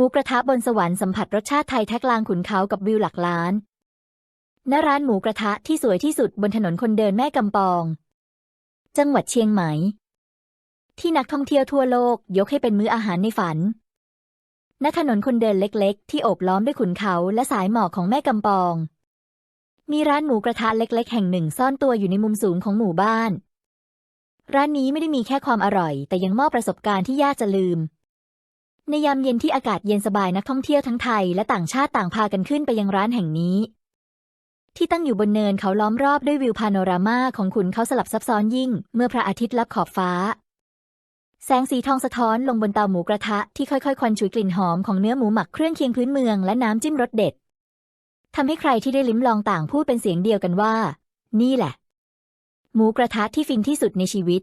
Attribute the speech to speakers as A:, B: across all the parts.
A: หมูกระทะบนสวรรค์สัมผัสรสชาติไทยแท้กลางขุนเขากับวิวหลักล้านณร้านหมูกระทะที่สวยที่สุดบนถนนคนเดินแม่กำปอง จังหวัดเชียงใหม่ ที่นักท่องเที่ยวทั่วโลกยกให้เป็นมื้ออาหารในฝัน ณ ถนนคนเดินเล็กๆ ที่โอบล้อมด้วยขุนเขาและสายหมอกของแม่กำปอง มีร้านหมูกระทะเล็ก ๆ แห่งหนึ่งซ่อนตัวอยู่ในมุมสูงของหมู่บ้าน ร้านนี้ไม่ได้มีแค่ความอร่อย แต่ยังมอบประสบการณ์ที่ยากจะลืม ในยามเย็นที่อากาศเย็นสบายนักท่องเที่ยวทั้งไทยและต่างชาติต่างพากันขึ้นไปยังร้านแห่งนี้ ที่ตั้งอยู่บนเนินเขาล้อมรอบด้วยวิวพาโนรามาของขุนเขาสลับซับซ้อนยิ่ง เมื่อพระอาทิตย์ลับขอบฟ้า แสงสีทองสะท้อนลงบนเตาหมูกระทะที่ค่อยๆ ควันฉุยกลิ่นหอมของเนื้อหมูหมักเครื่องเคียงพื้นเมืองและน้ำจิ้มรสเด็ดทำให้ใครที่ได้ลิ้มลองต่างพูดเป็นเสียงเดียวกันว่า นี่แหละ หมูกระทะที่ฟินที่สุดในชีวิต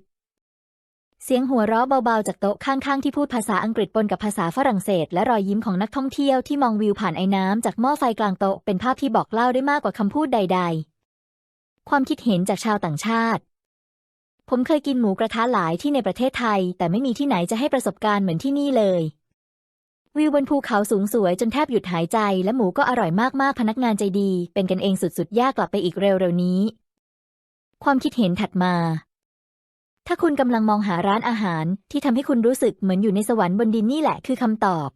A: เสียงหัวเราะเบาๆจากโต๊ะข้างๆที่พูดภาษาอังกฤษปนกับภาษาฝรั่งเศส และรอยยิ้มของนักท่องเที่ยวที่มองวิวผ่านไอ้น้ำจากหม้อไฟกลางโต๊ะเป็นภาพที่บอกเล่าได้มากกว่าคำพูดใด ๆ ความคิดเห็นจากชาวต่างชาติ ผมเคยกินหมูกระทะหลายที่ในประเทศไทย แต่ไม่มีที่ไหนจะให้ประสบการณ์เหมือนที่นี่เลย วิวบนภูเขาสูงสวยจนแทบหยุดหายใจ และหมูก็อร่อยมากๆพนักงานใจดี เป็นกันเองสุดๆยากกลับไปอีกเร็วๆนี้ ความคิดเห็นถัดมา ถ้าคุณกำลังมองหาร้านอาหารที่ทำให้คุณรู้สึกเหมือนอยู่ในสวรรค์บนดินนี่แหละคือคำตอบ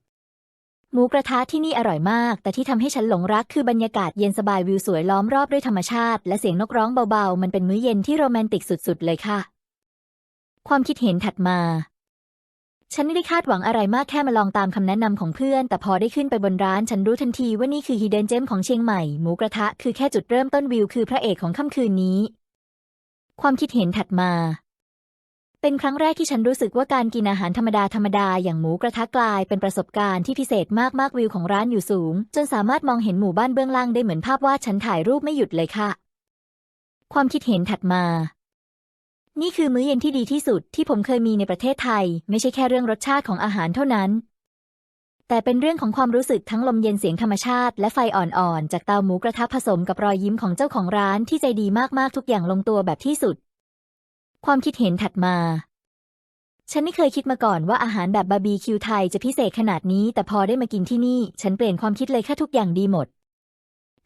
A: หมูกระทะที่นี่อร่อยมาก แต่ที่ทำให้ฉันหลงรักคือบรรยากาศเย็นสบายวิวสวยล้อมรอบด้วยธรรมชาติ และเสียงนกร้องเบาๆ มันเป็นมื้อเย็นที่โรแมนติกสุดๆ เลยค่ะ ความคิดเห็นถัดมา ฉันไม่ได้คาดหวังอะไรมากแค่มาลองตามคำแนะนำของเพื่อน แต่พอได้ขึ้นไปบนร้านฉันรู้ทันทีว่านี่คือฮีเดนเจมของเชียงใหม่หมูกระทะคือแค่จุดเริ่มต้นวิวคือพระเอกของค่ำคืนนี้ ความคิดเห็นถัดมา เป็นครั้งแรกที่ฉันรู้สึกว่าการกินอาหารธรรมดาธรรมดาอย่างหมูกระทะกลายเป็นประสบการณ์ที่พิเศษมากๆวิวของร้านอยู่สูง จนสามารถมองเห็นหมู่บ้านเบื้องล่างได้เหมือนภาพวาดฉันถ่ายรูปไม่หยุดเลยค่ะ ความคิดเห็นถัดมา นี่คือมื้อเย็นที่ดีที่สุดที่ผมเคยมีในประเทศไทย ไม่ใช่แค่เรื่องรสชาติของอาหารเท่านั้น แต่เป็นเรื่องของความรู้สึกทั้งลมเย็นเสียงธรรมชาติ และไฟอ่อนๆจากเตาหมูกระทะผสมกับรอยยิ้มของเจ้าของร้านที่ใจดีมากๆทุกอย่างลงตัวแบบที่สุด ความคิดเห็นถัดมา ฉันไม่เคยคิดมาก่อนว่าอาหารแบบบาร์บีคิวไทยจะพิเศษขนาดนี้ แต่พอได้มากินที่นี่ ฉันเปลี่ยนความคิดเลยค่ะทุกอย่างดีหมด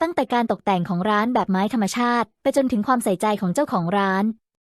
A: ตั้งแต่การตกแต่งของร้านแบบไม้ธรรมชาติ ไปจนถึงความใส่ใจของเจ้าของร้าน